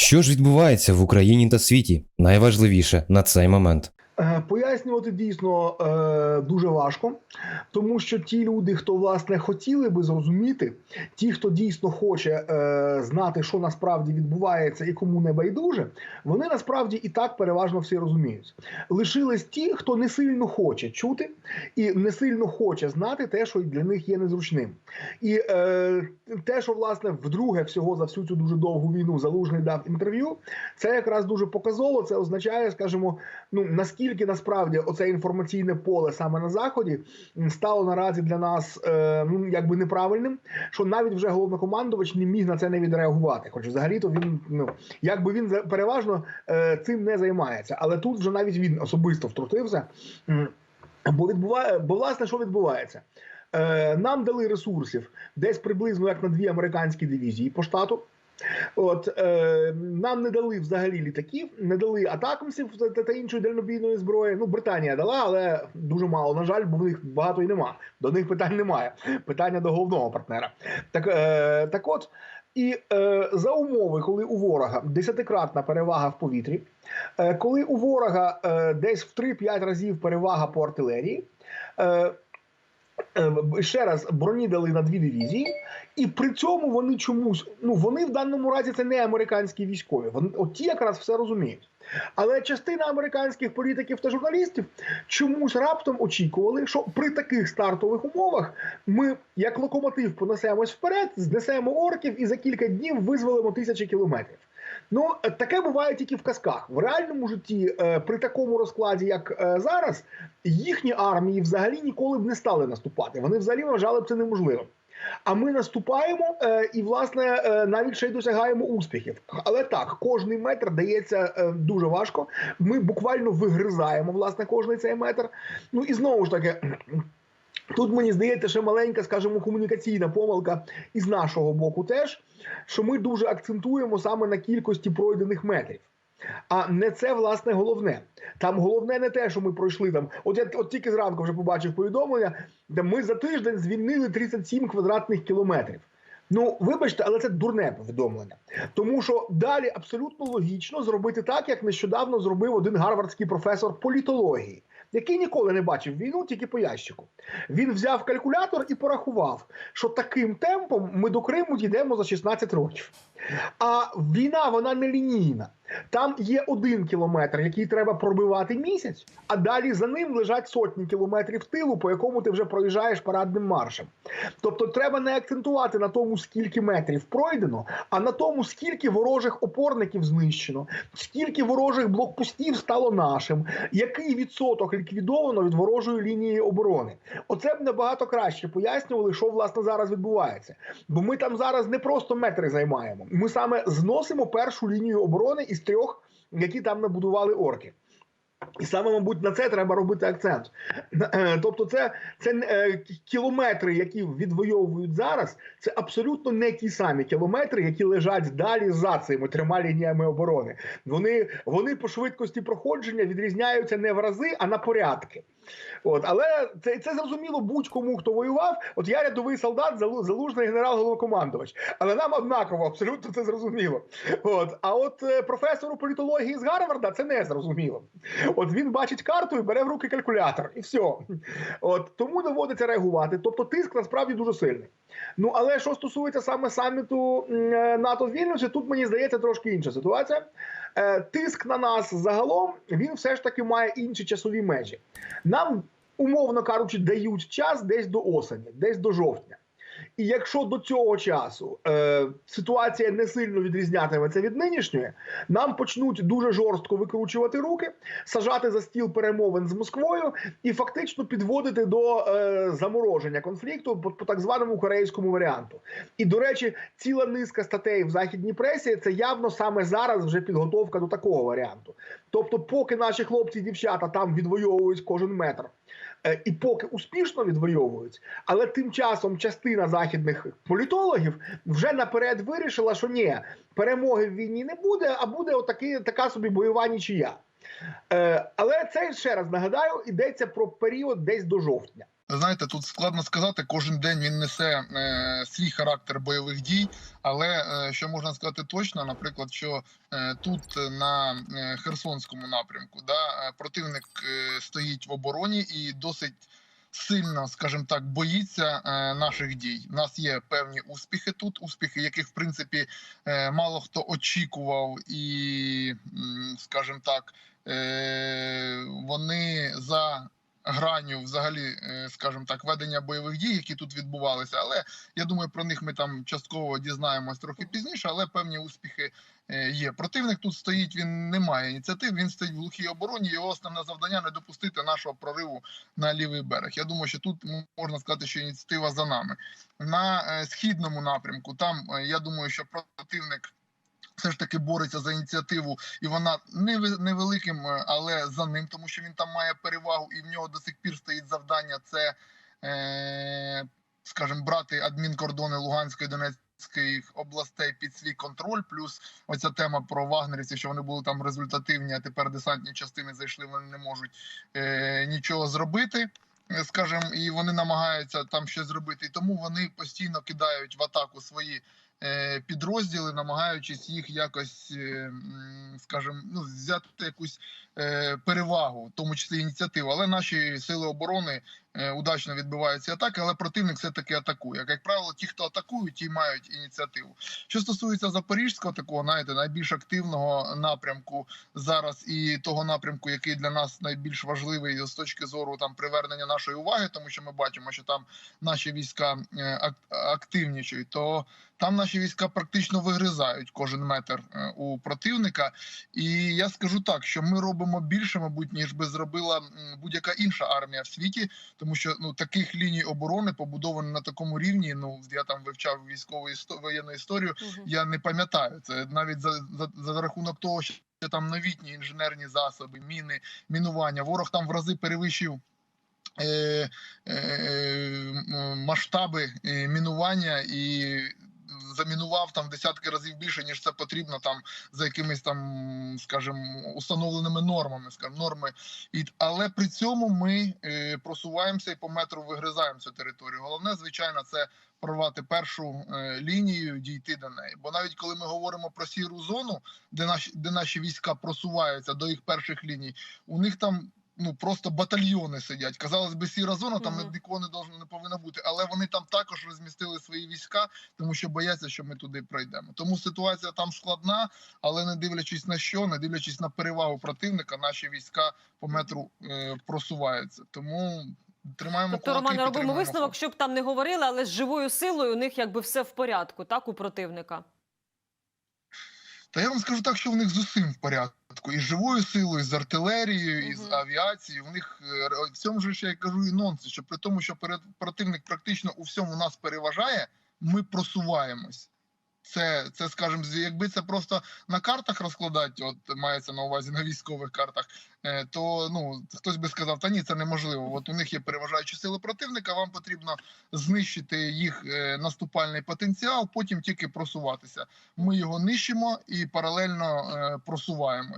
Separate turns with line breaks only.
Що ж відбувається в Україні та світі? Найважливіше на цей момент.
Е, Пояснювати дійсно е, дуже важко, тому що ті люди, хто власне хотіли би зрозуміти, ті, хто дійсно хоче е, знати, що насправді відбувається і кому не байдуже, вони насправді і так переважно всі розуміють. Лишились ті, хто не сильно хоче чути і не сильно хоче знати те, що для них є незручним. І те, що власне вдруге всього за всю цю дуже довгу війну залужний дав інтерв'ю, це якраз дуже показово. Це означає, скажімо, ну наскільки насправді оце інформаційне поле саме на заході стало наразі для нас е, ну якби неправильним, що навіть вже головнокомандувач не міг на це не відреагувати. Хоч взагалі-то він ну якби він переважно е, цим не займається, але тут вже навіть він особисто втрутився. Бо відбуває, бо власне що відбувається? Е, нам дали ресурсів десь приблизно як на дві американські дивізії по штату. От е, нам не дали взагалі літаків, не дали атакамсів та, та іншої дальнобійної зброї. Ну, Британія дала, але дуже мало. На жаль, бо в них багато і нема. До них питань немає. Питання до головного партнера. Так, е, так от. І е, за умови, коли у ворога десятикратна перевага в повітрі, е, коли у ворога е, десь в 3-5 разів перевага по артилерії, е, ще раз броні дали на дві дивізії, і при цьому вони чомусь, ну вони в даному разі це не американські військові. Вони от ті якраз все розуміють. Але частина американських політиків та журналістів чомусь раптом очікували, що при таких стартових умовах ми, як локомотив, понесемось вперед, знесемо орків і за кілька днів визволимо тисячі кілометрів. Ну е, таке буває тільки в казках. В реальному житті, е, при такому розкладі, як е, зараз, їхні армії взагалі ніколи б не стали наступати. Вони взагалі вважали б це неможливим. А ми наступаємо і, власне, навіть ще й досягаємо успіхів. Але так, кожний метр дається дуже важко. Ми буквально вигризаємо власне кожний цей метр. Ну і знову ж таки. Тут мені здається, ще маленька, скажімо, комунікаційна помилка із нашого боку, теж що ми дуже акцентуємо саме на кількості пройдених метрів. А не це власне головне. Там головне не те, що ми пройшли там. От я от тільки зранку вже побачив повідомлення, де ми за тиждень звільнили 37 квадратних кілометрів. Ну, вибачте, але це дурне повідомлення. Тому що далі абсолютно логічно зробити так, як нещодавно зробив один гарвардський професор політології, який ніколи не бачив війну, тільки по ящику. Він взяв калькулятор і порахував, що таким темпом ми до Криму дійдемо за 16 років. А війна вона не лінійна. Там є один кілометр, який треба пробивати місяць, а далі за ним лежать сотні кілометрів тилу, по якому ти вже проїжджаєш парадним маршем. Тобто, треба не акцентувати на тому, скільки метрів пройдено, а на тому, скільки ворожих опорників знищено, скільки ворожих блокпостів стало нашим, який відсоток ліквідовано від ворожої лінії оборони. Оце б набагато краще пояснювали, що власне зараз відбувається. Бо ми там зараз не просто метри займаємо. Ми саме зносимо першу лінію оборони із трьох, які там набудували орки. І саме, мабуть, на це треба робити акцент. Тобто, це, це е, кілометри, які відвоюють зараз, це абсолютно не ті самі кілометри, які лежать далі за цими трьома лініями оборони. Вони, вони по швидкості проходження відрізняються не в рази, а на порядки. От, але це, це зрозуміло будь-кому, хто воював. От я рядовий солдат, залужний генерал-головнокомандувач. Але нам однаково, абсолютно це зрозуміло. От, а от е, професору політології з Гарварда це не зрозуміло. От він бачить карту і бере в руки калькулятор, і все. От тому доводиться реагувати. Тобто тиск насправді дуже сильний. Ну але що стосується саме саміту е, НАТО в Вільнюсі, тут мені здається трошки інша ситуація. Е, Тиск на нас загалом він все ж таки має інші часові межі. Нам, умовно кажучи, дають час десь до осені, десь до жовтня. І якщо до цього часу е, ситуація не сильно відрізнятиметься від нинішньої, нам почнуть дуже жорстко викручувати руки, сажати за стіл перемовин з Москвою і фактично підводити до е, замороження конфлікту по, по так званому корейському варіанту. І до речі, ціла низка статей в західній пресі це явно саме зараз вже підготовка до такого варіанту. Тобто, поки наші хлопці і дівчата там відвоюють кожен метр. Е, І поки успішно відвоюють, але тим часом частина західних політологів вже наперед вирішила, що ні, перемоги в війні не буде, а буде отаки, така собі бойова нічия. Е, але це ще раз нагадаю, йдеться про період десь до жовтня.
Знаєте, тут складно сказати, кожен день він несе е, свій характер бойових дій. Але е, що можна сказати точно, наприклад, що е, тут на е, Херсонському напрямку да, е, противник е, стоїть в обороні і досить сильно, скажімо так, боїться е, наших дій. У нас є певні успіхи тут, успіхи, яких в принципі е, мало хто очікував, і, скажімо так, е, вони за гранню взагалі, е, скажімо так, ведення бойових дій, які тут відбувалися. Але я думаю, про них ми там частково дізнаємось трохи пізніше, але певні успіхи е, є. Противник тут стоїть, він не має ініціатив. Він стоїть в глухій обороні. Його основне завдання не допустити нашого прориву на лівий берег. Я думаю, що тут можна сказати, що ініціатива за нами. На е, східному напрямку там я думаю, що противник. Все ж таки бореться за ініціативу, і вона неве- невеликим, е, але за ним, тому що він там має перевагу, і в нього до сих пір стоїть завдання це, е, скажімо, брати адмінкордони Луганської Донецької областей під свій контроль. Плюс оця тема про вагнерівців, що вони були там результативні, а тепер десантні частини зайшли, вони не можуть е, нічого зробити. Е, Скажем, і вони намагаються там щось зробити, і тому вони постійно кидають в атаку свої е, підрозділи, намагаючись їх якось, е, скажем, ну взяти якусь перевагу, в тому числі ініціативу. Але наші сили оборони удачно відбуваються атаки, але противник все таки атакує. Як правило, ті, хто атакують, ті мають ініціативу. Що стосується запорізького такого, знаєте, найбільш активного напрямку зараз і того напрямку, який для нас найбільш важливий з точки зору там привернення нашої уваги, тому що ми бачимо, що там наші війська е, активнічають, то там наші війська практично вигризають кожен метр е, у противника. І я скажу так, що ми робимо більше, мабуть, ніж би зробила будь-яка інша армія в світі, тому що ну таких ліній оборони побудовані на такому рівні. Ну я там вивчав військову істо- воєнну історію.
Мгм.
Я не пам'ятаю це навіть за, за, за рахунок того, що там новітні інженерні засоби, міни, мінування. Ворог там в рази перевищив. Е, е, масштаби мінування і замінував там в десятки разів більше, ніж це потрібно там за якимись там, скажімо, установленими нормами, скажімо, норми. І, але при цьому ми е, просуваємося і по метру вигризаємо цю територію. Головне, звичайно, це прорвати першу е, лінію, дійти до неї. Бо навіть коли ми говоримо про сіру зону, де наші де наші війська просуваються до їх перших ліній, у них там. Ну просто батальйони сидять. Казалось би, сіра зона там
Мгм.
нікого не должно не повинно бути, але вони там також розмістили свої війська, тому що бояться, що ми туди пройдемо. Тому ситуація там складна, але не дивлячись на що, не дивлячись на перевагу противника, наші війська по метру е, просуваються. Тому тримаємо
Тобто,
кулаки,
Романе, робимо висновок, щоб там не говорили, але з живою силою у них якби все в порядку, так, у противника.
Та я вам скажу так, що в них з усім в порядку. І живою силою, з артилерією, і з авіацією. В них е, в цьому ж я кажу і нонсенс, що при тому, що противник практично у всьому нас переважає, ми просуваємось. Це, це скажімо, якби це просто на картах розкладати, от мається на увазі на військових картах, е, то ну хтось би сказав, та ні, це неможливо. От у них є переважаючі сили противника. Вам потрібно знищити їх е, наступальний потенціал, потім тільки просуватися. Ми його нищимо і паралельно просуваємось.